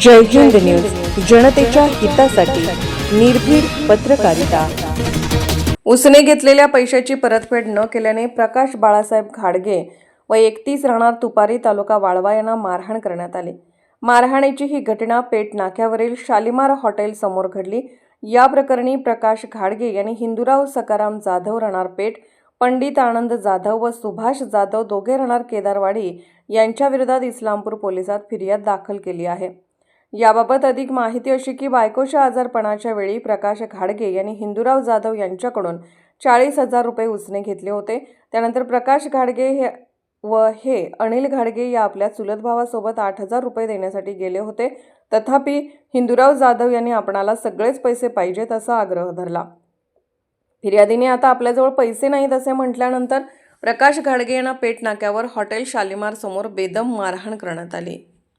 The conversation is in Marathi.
जय हिंद न्यूज जनतेच्या हितासाठी निर्भीड पत्रकारिता. उसने घेतलेल्या पैशाची परतफेड न केल्याने प्रकाश बाळासाहेब घाडगे व एकतीस राहणार तुपारी तालुका वाळवा यांना मारहाण करण्यात आली. मारहाणीची ही घटना पेठ नाक्यावरील शालिमार हॉटेल समोर घडली. या प्रकरणी प्रकाश घाडगे यांनी हिंदूराव सकाराम जाधव राहणार पेठ पंडित आनंद जाधव व सुभाष जाधव दोघे राहणार केदारवाडी यांच्याविरोधात इस्लामपूर पोलिसात फिर्याद दाखल केली आहे. याबाबत अधिक माहिती अशी की बायकोच्या आजारपणाच्या वेळी प्रकाश घाडगे यांनी हिंदूराव जाधव यांच्याकडून चाळीस हजार रुपये उसने घेतले होते. त्यानंतर प्रकाश घाडगे हे व हे अनिल घाडगे या आपल्या चुलत भावासोबत आठ हजार रुपये देण्यासाठी गेले होते. तथापि हिंदूराव जाधव यांनी आपणाला सगळेच पैसे पाहिजेत असा आग्रह धरला. फिर्यादीने आता आपल्याजवळ पैसे नाहीत असे म्हटल्यानंतर प्रकाश घाडगे यांना पेट नाक्यावर हॉटेल शालिमार समोर बेदम मारहाण करण्यात आली.